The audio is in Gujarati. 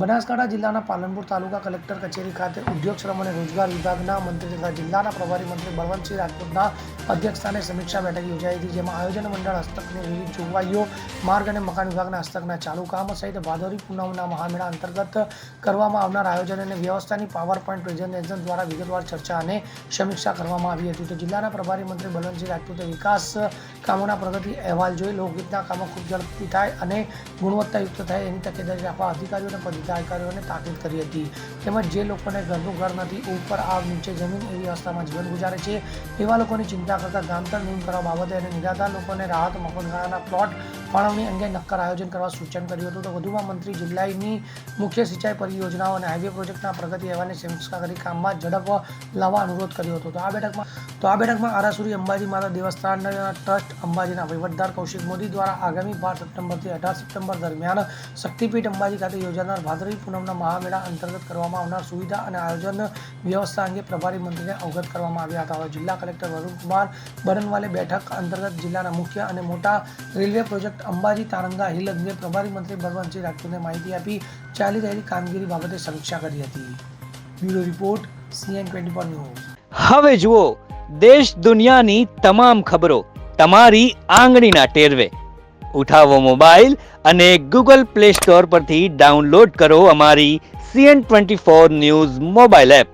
બનાસકાંઠા જિલ્લાના પાલનપુર તાલુકા કલેક્ટર કચેરી ખાતે ઉદ્યોગ શ્રમ અને રોજગાર વિભાગના મંત્રી તથા જિલ્લાના પ્રભારી મંત્રી બળવંતસિંહ રાજપૂતના અધ્યક્ષસ્થાને સમીક્ષા બેઠક યોજાઈ હતી, જેમાં આયોજન મંડળ હસ્તકની વિવિધ જોગવાઈઓ, માર્ગ અને મકાન વિભાગના હસ્તકના ચાલુ કામ સહિત ભાદોરી પૂનમના મહામેળા અંતર્ગત કરવામાં આવનાર આયોજન અને વ્યવસ્થાની પાવર પોઈન્ટ પ્રેઝન્ટેશન દ્વારા વિગતવાર ચર્ચા અને સમીક્ષા કરવામાં આવી હતી. તો જિલ્લાના પ્રભારી મંત્રી બળવંતસિંહ રાજપૂતે વિકાસ કામોના પ્રગતિ અહેવાલ જોઈ, લોકહિતના કામો ખૂબ ઝડપથી થાય અને ગુણવત્તાયુક્ત થાય એની તકેદારી રાખવા અધિકારીઓ અને પદાધિકારીઓને તાકીદ કરી હતી. તેમજ જે લોકોને ઘરનું ઘર નથી, ઉપર આવ, નીચે જમીન એવી અવસ્થામાં જીવન ગુજારે છે, એવા લોકોની ચિંતા કરતા ગામતળ નોંધ કરવા બાબતે અને નિરાધાર લોકોને રાહત મફત પ્લોટ ફાળવણી અંગે નક્કર આયોજન કરવા સૂચન કર્યું હતું. તો વધુમાં મંત્રી જિલ્લાની મુખ્ય સિંચાઈ પરિયોજનાઓ અને હાઈવે પ્રોજેક્ટના પ્રગતિ અહેવાલની સમીક્ષા કરી કામમાં ઝડપ લાવવા અનુરોધ કર્યો હતો. તો આ બેઠકમાં તો આ બેઠકમાં આરાસુરી અંબાજી માતા દેવસ્થાનના ટ્રસ્ટ અંબાજીના વહીવટદાર કૌશિક મોદી દ્વારા આગામી બાર સપ્ટેમ્બરથી અઢાર સપ્ટેમ્બર દરમિયાન શક્તિપીઠ અંબાજી ખાતે યોજાનાર ભાદરવી પૂનમના મહામેળા અંતર્ગત કરવામાં આવનાર સુવિધા અને આયોજન વ્યવસ્થા અંગે પ્રભારી મંત્રીને અવગત કરવામાં આવ્યા હતા. જિલ્લા કલેક્ટર વરુણકુમાર બરનવાલે બેઠક અંતર્ગત જિલ્લાના મુખ્ય અને મોટા railway project Ambaji, Taranga, hill અંગે પ્રભારી મંત્રી બળવંતસિંહ રાઠોડને માહિતી આપી ચાલી રહેલી કામગીરી બાબતે સમીક્ષા કરી હતી. Bureau report, CN twenty four news. હવે જુઓ, દેશ દુનિયાની તમામ ખબરો તમારી આંગળીના ટેરવે. ઉઠાવો મોબાઈલ અને ગૂગલ પ્લે સ્ટોર પરથી ડાઉનલોડ કરો અમારી CN twenty four news mobile app.